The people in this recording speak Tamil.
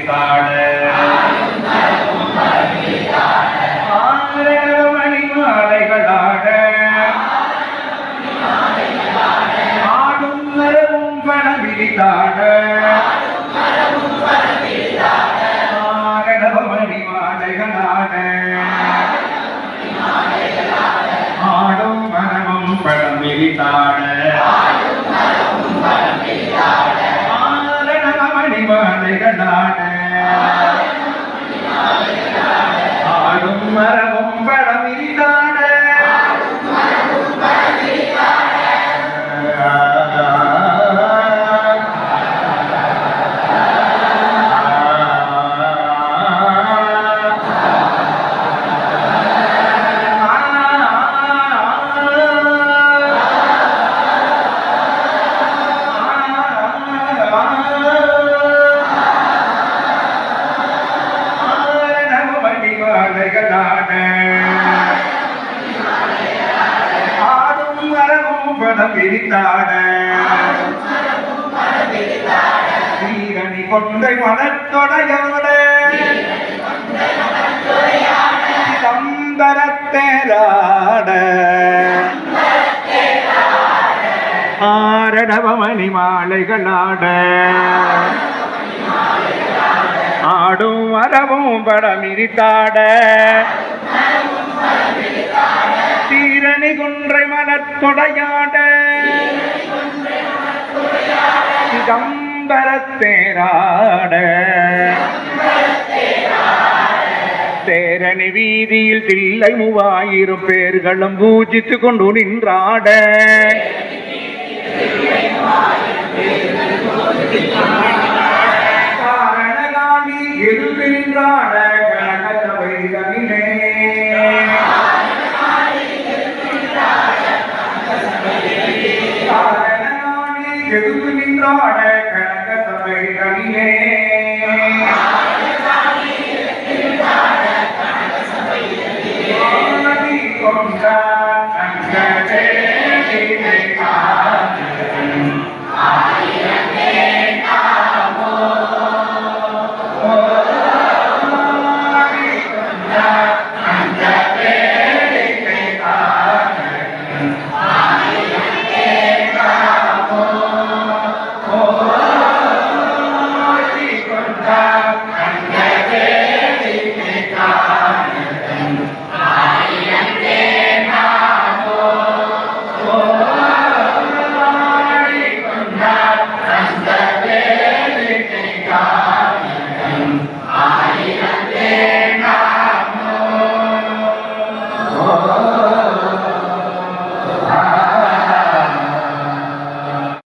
காண மணி மாலைகளாட ஆடும் நரவும் ஆடும் மரமும் படம் விரித்தாட வீரணி கொண்டை மனத்தொடையோட சிதம்பரத்தேராட ஆரணவமணி மாலைகளாட மரபும் படமிரித்தாட தீரணி குன்றை மலத்தொடையாட சிதம்பரத்தேராட தேரணி வீதியில் தில்லை மூவாயிரம் பேர்களும் பூஜித்து கொண்டு நின்றாட. விரிந்தாட கனகதவை கவினே காரணானே கெடுத்து நின்றாட கனகதவை கவினே கொண்டா கங்கதே காரண